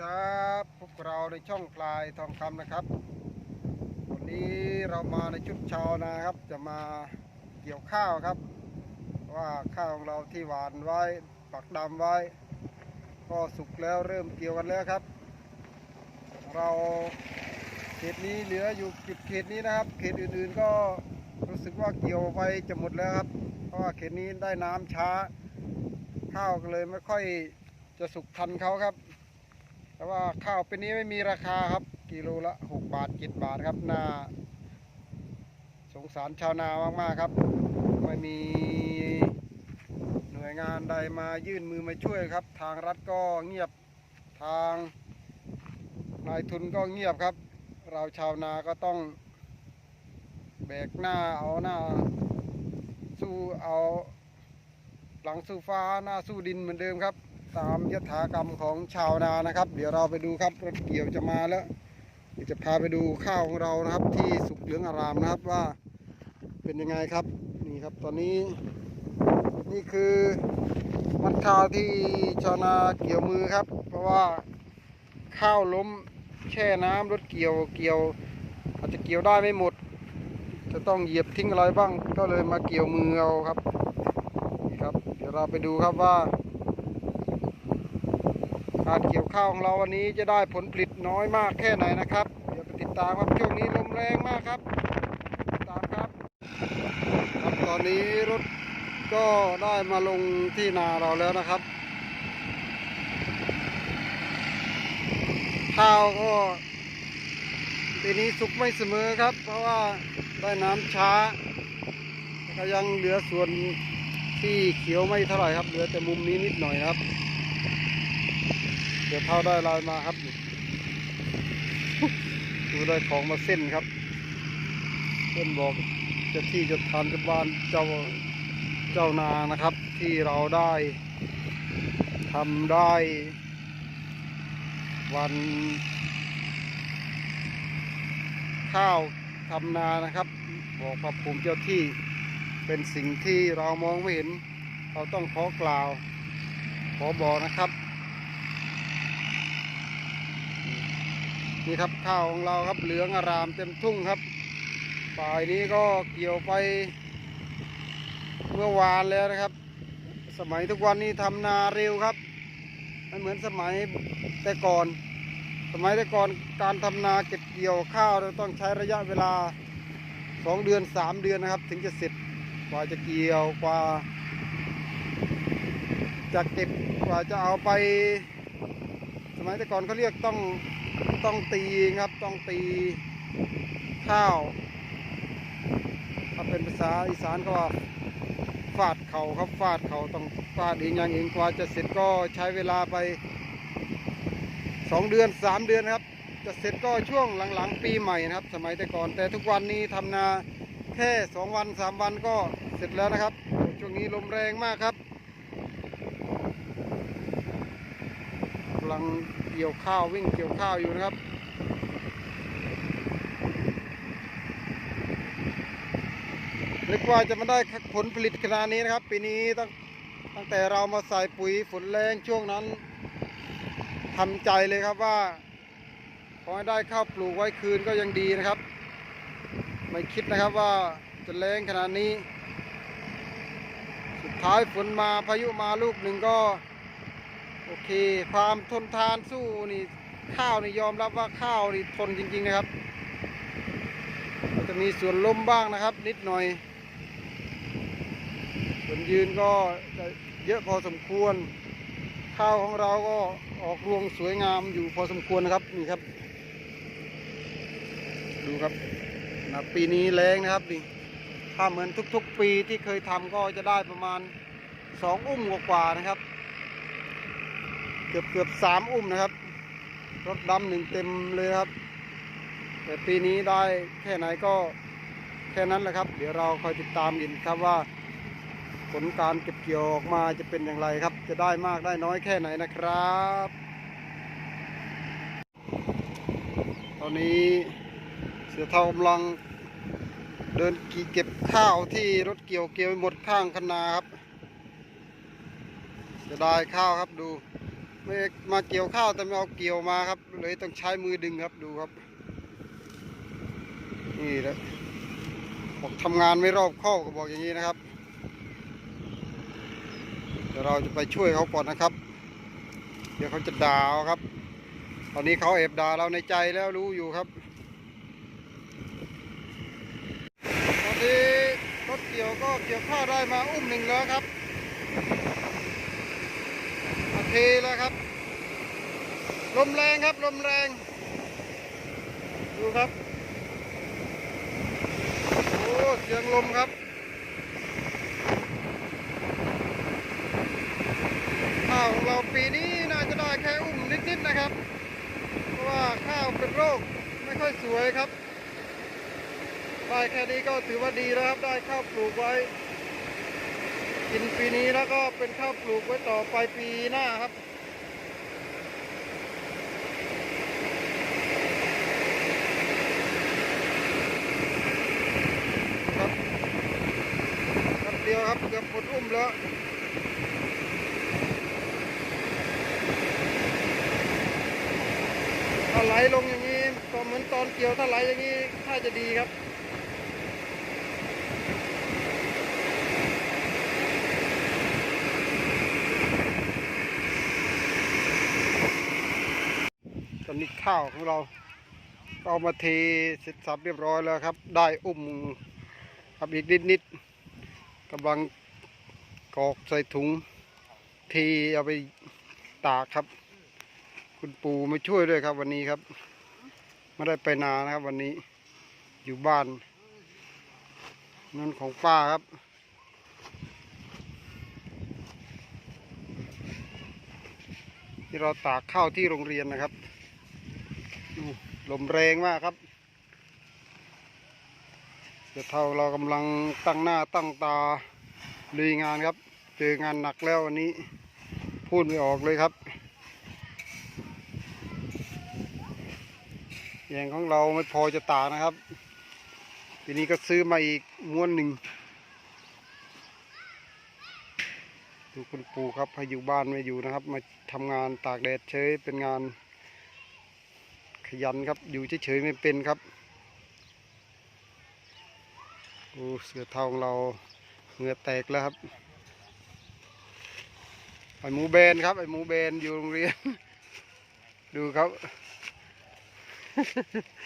ครับพวกเราในช่องพลายทองคำนะครับ วันนี้เรามาในชุดชาวนาครับ จะมาเกี่ยวข้าวครับ ว่าข้าวของเราที่หวานไว้ปักดำไว้ ก็สุกแล้วเริ่มเกี่ยวกันแล้วครับ เราเขตนี้เหลืออยู่จุดเขตนี้นะครับ เขตอื่นๆก็รู้สึกว่าเกี่ยวไปจะหมดแล้วครับ เพราะว่าเขตนี้ได้น้ำช้า ข้าวก็เลยไม่ค่อยจะสุกทันเขาครับ แต่ว่าข้าวเป็นนี้ไม่มีราคาครับ กิโลละ 6 บาท7บาทครับน่าสงสารชาวนามากๆครับ ไม่มีหน่วยงานใดมายื่นมือมาช่วยครับ ทางรัฐก็เงียบทางนายทุนก็เงียบครับ เราชาวนาก็ต้องแบกหน้าเอาหน้า สู้เอาหลังสู้ฟ้าหน้าสู้ดินเหมือนเดิมครับ ตามยถากรรมของชาวนานะครับ เดี๋ยวเราไปดูครับรถเกี่ยวจะมาแล้วเดี๋ยวจะพาไปดูข้าวของเรานะครับ ที่สุกเหลืองอารามนะครับว่าเป็นยังไงครับนี่ครับตอนนี้ นี่คือมัดข้าวที่ชาวนาเกี่ยวมือครับ เพราะว่าข้าวล้มแช่น้ำรถเกี่ยวเกี่ยว อาจจะเกี่ยวได้ไม่หมด จะต้องเหยียบทิ้งอะไรบ้าง ก็เลยมาเกี่ยวมือเอาครับนี่ครับ เดี๋ยวเราไปดูครับว่า การเกี่ยวข้าวของเราวันนี้จะได้ผลผลิตน้อยมากแค่ไหนนะครับ เดี๋ยวไปติดตามครับช่วงนี้ลมแรงมากครับติดตามครับครับ ตอนนี้รถก็ได้มาลงที่นาเราแล้วนะครับ ข้าวก็ปีนี้สุกไม่เสมอครับ เพราะว่าได้น้ำช้า ก็ยังเหลือส่วนที่เขียวไม่เท่าไหร่ครับ เหลือแต่มุมนี้นิดหน่อยครับ ดี๋ยวเท่าได้ลายมาครับดูได้ของมาเส้นครับเส้นบอกจะที่จะทานกับบ้านเจ้าเจ้านานะครับ ที่เราได้ทำได้ วัน ข้าวทำนานะครับ บอกพระภูมิเจ้าที่เป็นสิ่งที่เรามองไม่เห็น เราต้องขอกล่าว ขอบอกนะครับ นี่ครับข้าวของเราครับเหลืองอารามเต็มทุ่งครับฝ่ายนี้ก็เกี่ยวไปเมื่อวานแล้วนะครับ สมัยทุกวันนี้ทำนาเร็วครับไม่เหมือนสมัยแต่ก่อน สมัยแต่ก่อนการทำนาเก็บเกี่ยวข้าวเราต้องใช้ระยะเวลาสองเดือนสามเดือนนะครับ ถึงจะเสร็จกว่าจะเกี่ยวกว่าจะเก็บกว่าจะเอาไป สมัยแต่ก่อนเขาเรียกต้องต้องตีครับต้องตีข้าวถ้าเป็นภาษาอีสานก็ว่าฟาดเขาครับฟาดเขาต้องฟาดเองอย่างเองกว่าจะเสร็จก็ใช้เวลาไปสองเดือนสามเดือนครับ จะเสร็จก็ช่วงหลังๆ ปีใหม่นะครับ สมัยแต่ก่อน แต่ทุกวันนี้ทำนาแค่สองวันสามวันก็เสร็จแล้วนะครับ ช่วงนี้ลมแรงมากครับำลังเกี่ยวข้าววิ่งเกี่ยวข้าวอยู่นะครับนึกว่าจะมาได้ผลผลิตขนาดนี้นะครับ ปีนี้ตั้งตั้งแต่เรามาใส่ปุ๋ยฝนแรงช่วงนั้นทำใจเลยครับว่าขอให้ได้ข้าวปลูกไว้คืนก็ยังดีนะครับ ไม่คิดนะครับว่าจะแรงขนาดนี้ สุดท้ายฝนมาพายุมาลูกหนึ่งก็ โอเค ความทนทานสู้นี่ข้าวนี่ยอมรับว่าข้าวนี่ทนจริง ๆ นะครับจะมีส่วนล้มบ้างนะครับ นิดหน่อย ส่วนยืนก็จะเยอะพอสมควร ข้าวของเราก็ออกรวงสวยงามอยู่พอสมควรนะครับนี่ครับ ดูครับนะปีนี้แรงนะครับนี่ถ้าเหมือนทุกๆ ปีที่เคยทำก็จะได้ประมาณสองอุ้มกว่าๆนะครับ เกือบเกือบสามอุ้มนะครับ รถดำหนึ่งเต็มเลยครับ แต่ปีนี้ได้แค่ไหนก็แค่นั้นแหละครับ เดี๋ยวเราคอยติดตามกันครับว่า ผลการเก็บเกี่ยวออกมาจะเป็นอย่างไรครับ จะได้มากได้น้อยแค่ไหนนะครับ ตอนนี้เสือเทากำลังเดินกีเก็บข้าวที่รถเกี่ยวเกี่ยวหมดข้างคันนาครับจะได้ข้าวครับดู ไม่มาเกี่ยวข้าวแต่ไม่เอาเกี่ยวมาครับ เลยต้องใช้มือดึงครับดูครับ นี่แหละบอกทำงานไม่รอบคอบก็บอกอย่างนี้นะครับเดี๋ยวเราจะไปช่วยเขาก่อนนะครับ เดี๋ยวเขาจะด่าเอาครับ ตอนนี้เขาเอบด่าเราในใจแล้วรู้อยู่ครับตอนนี้รถเกี่ยวก็เกี่ยวข้าวได้มาอุ้มหนึ่งแล้วครับ โอเคแล้วครับ ลมแรงครับ ลมแรง ดูครับ โอ้เสียงลมครับข้าวของเราปีนี้น่าจะได้แค่อุ้มนิดๆนะครับ เพราะว่าข้าวเป็นโรคไม่ค่อยสวยครับ ได้แค่นี้ก็ถือว่าดีแล้วครับ ได้ข้าวปลูกไว้ กินปีนี้แล้วก็เป็นข้าวปลูกไว้ต่อไปปีหน้าครับครับครับเดียวครับเกือบหมดอุ้มแล้วถ้าไหลลงอย่างนี้ก็เหมือนตอนเกี่ยวถ้าไหลอย่างนี้ถ้าจะดีครับ ตอนนี้ข้าวของเราก็เอามาเทเสร็จสับเรียบร้อยแล้วครับ ได้อุ้มครับอีกนิดนิดๆกำลังกรอกใส่ถุงเทเอาไปตากครับ คุณปู่มาช่วยด้วยครับวันนี้ครับไม่ได้ไปนานะครับ วันนี้อยู่บ้านนั่นของป้าครับที่เราตากข้าวที่โรงเรียนนะครับ ลมแรงมากครับเดี๋ยวเท่าเรากำลังตั้งหน้าตั้งตาลุยงานครับ เจองานหนักแล้ววันนี้ พูดไม่ออกเลยครับแยงของเราไม่พอจะตานะครับ ทีนี้ก็ซื้อมาอีกม้วนหนึ่งดูคุณปู่ครับให้อยู่บ้านไม่อยู่นะครับ มาทำงานตากแดดเฉยเป็นงาน ขยันครับ อยู่เฉยๆไม่เป็นครับโอ้เสือเทาของเราเหงื่อแตกแล้วครับไอหมูเบนครับไอหมูเบนอยู่โรงเรียน ดูครับ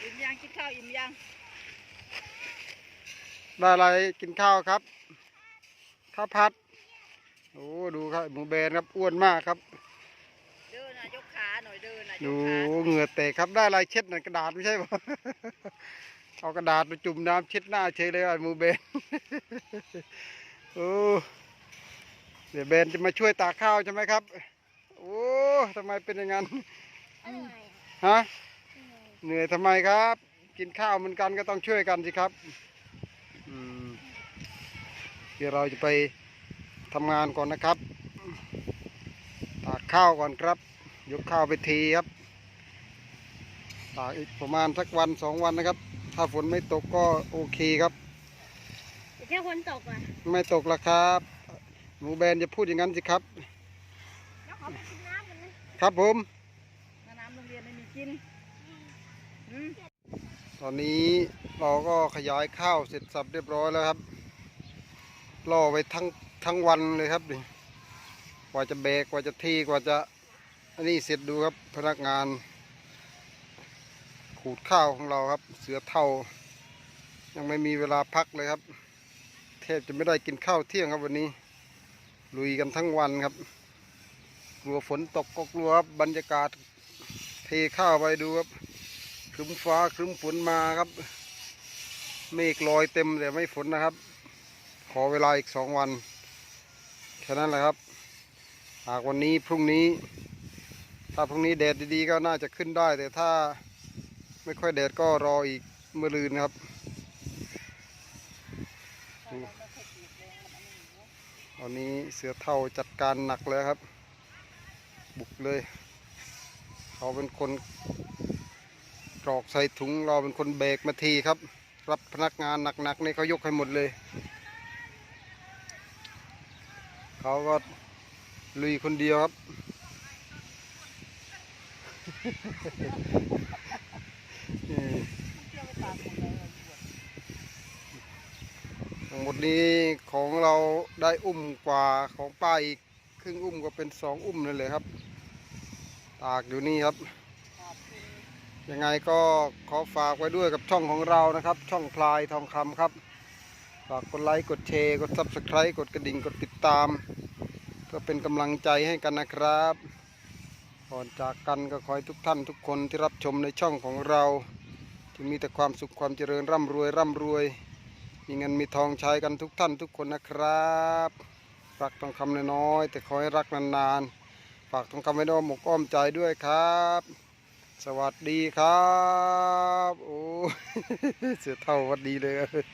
อิ่มยังกินข้าวอิ่มยังได้อะไรกินข้าวครับข้าวผัดโอ้ดูครับไอ้หมูเบนครับอ้วนมากครับเดินนะ ยกขาหน่อยเดินนะยดูกขาเหงื่อแตกครับได้อะไรเช็ดหน่อยกระดาษไม่ใช่ปะ เอากระดาษไปจุ่มน้ำเช็ดหน้าเฉยเลยไอ้หมูเบน โอ้เดี๋ยวเบนจะมาช่วยตากข้าวใช่ไหมครับ โอ้ทำไมเป็นอย่างนั้นฮะเหนื่อยทำไมครับ กินข้าวเหมือนกันก็ต้องช่วยกันสิครับอืมเดี๋ยวเราจะไปทำงานก่อนนะครับ ตากข้าวก่อนครับ ยกข้าวไปทีครับตากอีกประมาณสักวันสองวันนะครับ ถ้าฝนไม่ตกก็โอเคครับแค่ฝนตกอะไม่ตกละครับหมูแบนจะพูดอย่างนั้นสิครับแล้วขอไปกินน้ำกันนะครับผมน้ำโรงเรียนไม่มีกินอืมตอนนี้เราก็ขยายข้าวเสร็จสับเรียบร้อยแล้วครับล่อไว้ทั้งทั้งวันเลยครับนี่กว่าจะแบกกว่าจะทีกว่าจะ อันนี้เสร็จดูครับพนักงาน ขูดข้าวของเราครับ เสือเท่า ยังไม่มีเวลาพักเลยครับแทบจะไม่ได้กินข้าวเที่ยงครับวันนี้ ลุยกันทั้งวันครับ กลัวฝนตกก็กลัวครับบรรยากาศเทข้าวไปดูครับครึ้มฟ้าครึ้มฝนมาครับเมฆลอยเต็มแต่ไม่ฝนนะครับ ขอเวลาอีกสองวันแค่นั้นแหละครับ หากวันนี้พรุ่งนี้ ถ้าพรุ่งนี้แดดดีๆก็น่าจะขึ้นได้ แต่ถ้าไม่ค่อยแดดก็รออีกมื่อลืนครับตอนนี้เสือเท่าจัดการหนักเลยครับ บุกเลย เขาเป็นคนกรอกใส่ถุงเราเป็นคนเบรกมาทีครับ รับพนักงานหนักๆนี่เขายกให้หมดเลย เขาก็ลุยคนเดียวครับ อืม เที่ยวไปตาก หมดนี้ของเราได้อุ้มกว่าของป้าอีกครึ่งอุ้มก็เป็นสองอุ้มนั่นเลยครับ ตากอยู่นี่ครับ ยังไงก็ขอฝากไว้ด้วยกับช่องของเรานะครับ ช่องพลายทองคำครับฝากกดไลค์กดแชร์กด subscribe กดกระดิ่งกดติดตามเพื่อเป็นกำลังใจให้กันนะครับ ก่อนจากกันก็ขอให้ทุกท่านทุกคนที่รับชมในช่องของเราจะมีแต่ความสุขความเจริญร่ำรวยร่ำรวย มีเงินมีทองใช้กันทุกท่านทุกคนนะครับรักทองคำน้อยๆแต่ขอให้รักนานๆ ฝากทองคำไว้ในอ้อมอกอ้อมใจด้วยครับ สวัสดีครับ โอ้เสือเท่าหวัดดีเลย